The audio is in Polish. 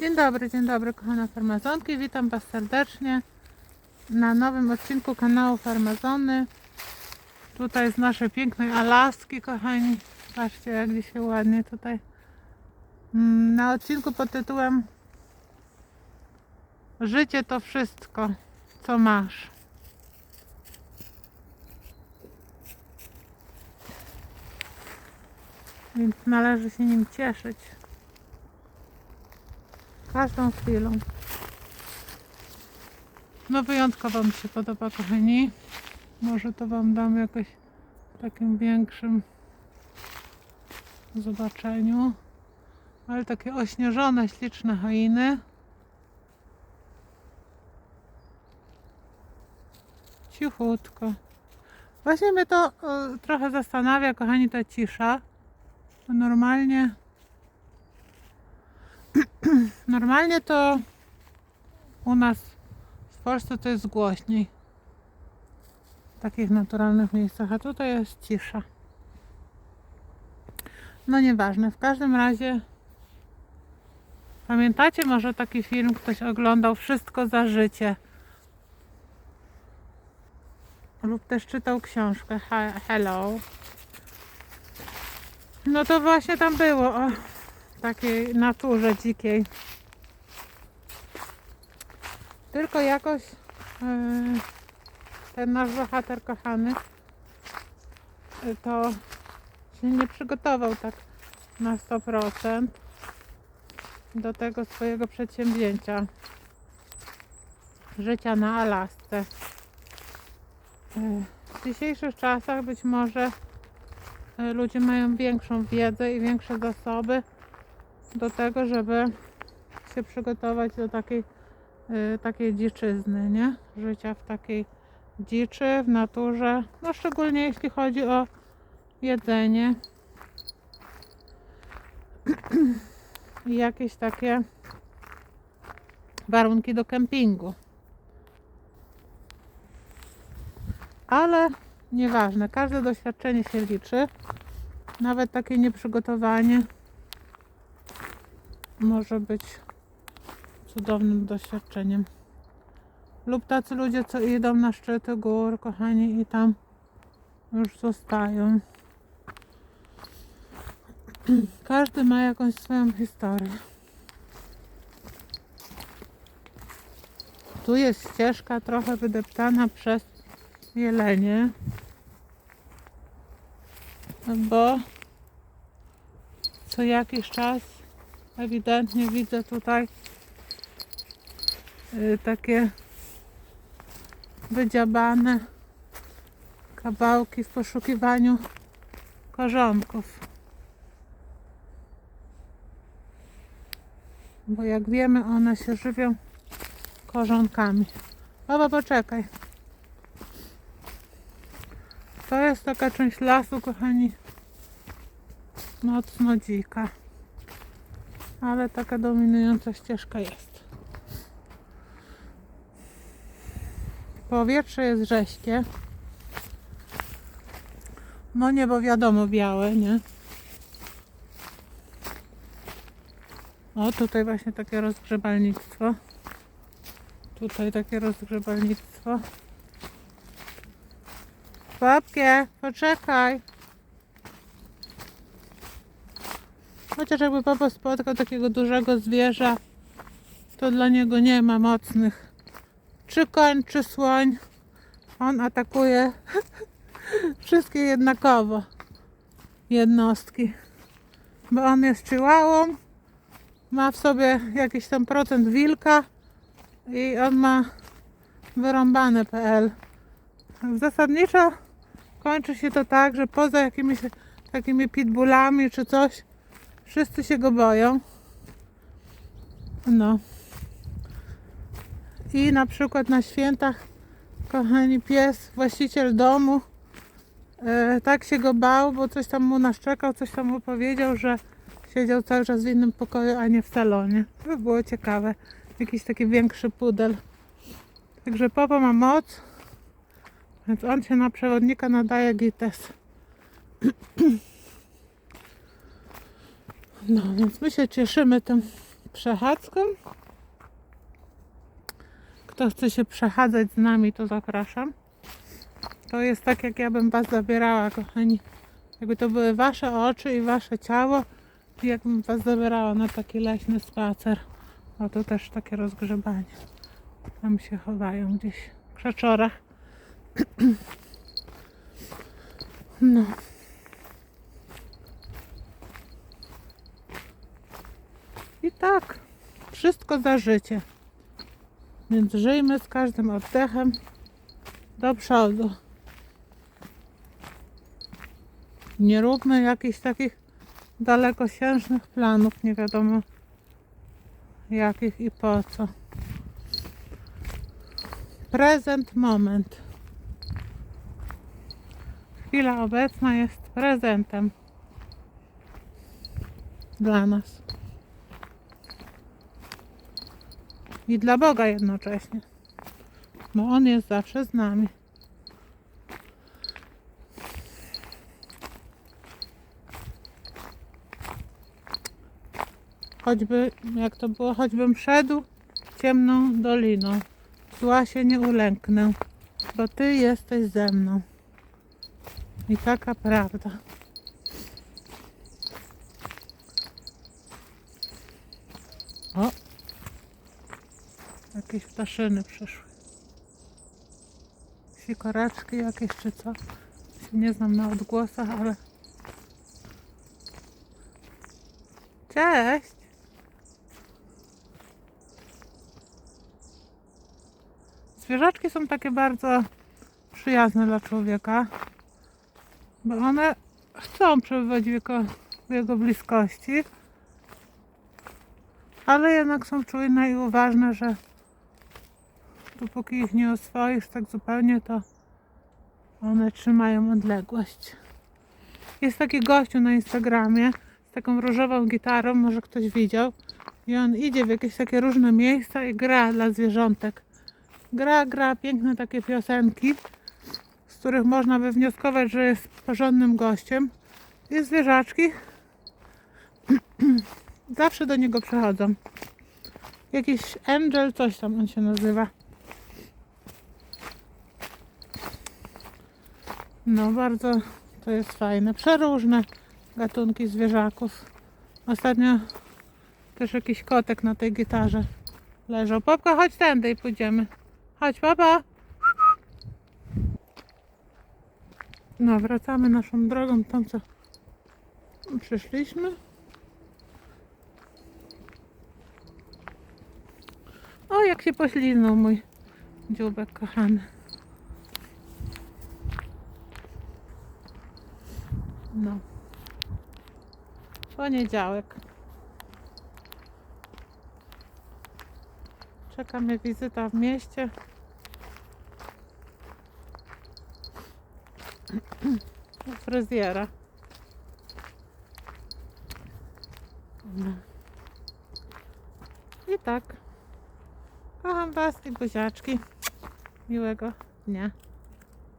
Dzień dobry, dzień dobry kochane farmazonki. Witam Was serdecznie na nowym odcinku kanału Farmazony. Tutaj z naszej pięknej Alaski, kochani. Patrzcie jak dzisiaj ładnie tutaj. Mm, Na odcinku pod tytułem Życie to wszystko, co masz. Więc należy się nim cieszyć. Każdą chwilą. No wyjątkowo mi się podoba, kochani. Może to Wam dam jakoś w takim większym zobaczeniu. Ale takie ośnieżone, śliczne choiny. Cichutko. Właśnie mnie to e, trochę zastanawia, kochani, ta cisza. Bo normalnie Normalnie to u nas w Polsce to jest głośniej. W takich naturalnych miejscach, a tutaj jest cisza. No nieważne, w każdym razie pamiętacie może taki film, ktoś oglądał Wszystko za życie lub też czytał książkę He- Hello. No to właśnie tam było o takiej naturze dzikiej. Tylko jakoś yy, ten nasz bohater kochany yy, to się nie przygotował tak na 100% do tego swojego przedsięwzięcia życia na Alasce. Yy, W dzisiejszych czasach być może ludzie mają większą wiedzę i większe zasoby do tego, żeby się przygotować do takiej, takiej dziczyzny, nie? Życia w takiej dziczy, w naturze, no szczególnie jeśli chodzi o jedzenie i jakieś takie warunki do kempingu. Ale nieważne, każde doświadczenie się liczy, nawet takie nieprzygotowanie może być cudownym doświadczeniem. Lub tacy ludzie, co idą na szczyty gór, kochani, i tam już zostają. Każdy ma jakąś swoją historię. Tu jest ścieżka trochę wydeptana przez jelenie, bo co jakiś czas ewidentnie widzę tutaj takie wydziabane kawałki w poszukiwaniu korzonków. Bo jak wiemy, one się żywią korzonkami. Baba, poczekaj. To jest taka część lasu, kochani, mocno dzika ale taka dominująca ścieżka jest. Powietrze jest rześkie. No niebo wiadomo białe, nie? O, tutaj właśnie takie rozgrzebalnictwo. Tutaj takie rozgrzebalnictwo. Babkie, poczekaj. Chociaż jakby papa spotkał takiego dużego zwierza, to dla niego nie ma mocnych. Czy koń, czy słoń, on atakuje wszystkie jednakowo jednostki. Bo on jest chihuahą, ma w sobie jakiś tam procent wilka i on ma wyrąbane PL. Zasadniczo kończy się to tak, że poza jakimiś takimi pitbullami czy coś, Wszyscy się go boją. No. I na przykład na świętach, kochani pies, właściciel domu, e, tak się go bał, bo coś tam mu naszczekał, coś tam mu powiedział, że siedział cały czas w innym pokoju, a nie w salonie. To by było ciekawe. Jakiś taki większy pudel. Także Popo ma moc, więc on się na przewodnika nadaje gites. No, więc my się cieszymy tym przechadzką. Kto chce się przechadzać z nami, to zapraszam. To jest tak, jak ja bym Was zabierała, kochani. Jakby to były Wasze oczy i Wasze ciało, i jakbym Was zabierała na taki leśny spacer. O, to też takie rozgrzebanie. Tam się chowają gdzieś w krzaczorach. No. I tak, wszystko za życie. Więc żyjmy z każdym oddechem do przodu. Nie róbmy jakichś takich dalekosiężnych planów, nie wiadomo jakich i po co. Prezent moment. Chwila obecna jest prezentem dla nas. I dla Boga jednocześnie. Bo On jest zawsze z nami. Choćby, jak to było, choćbym szedł ciemną doliną, zła się nie ulęknę, bo Ty jesteś ze mną. I taka prawda. O! Jakieś ptaszyny przyszły. Sikoraczki jakieś czy co? Się nie znam na odgłosach, ale... Cześć! Zwierzaczki są takie bardzo przyjazne dla człowieka, bo one chcą przebywać w jego, w jego bliskości, ale jednak są czujne i uważne, że dopóki ich nie oswoisz tak zupełnie, to one trzymają odległość. Jest taki gościu na Instagramie z taką różową gitarą, może ktoś widział. I on idzie w jakieś takie różne miejsca i gra dla zwierzątek. Gra, gra piękne takie piosenki, z których można by wnioskować, że jest porządnym gościem. I zwierzaczki zawsze do niego przychodzą. Jakiś angel, coś tam on się nazywa. No, bardzo to jest fajne. Przeróżne gatunki zwierzaków. Ostatnio też jakiś kotek na tej gitarze leżał. Popka, chodź tędy i pójdziemy. Chodź, papa. No, wracamy naszą drogą, tam co przyszliśmy. O, jak się pośliznął mój dzióbek kochany. No. Poniedziałek. Czeka mnie wizyta w mieście. U fryzjera. No. I tak. Kocham Was i buziaczki. Miłego dnia.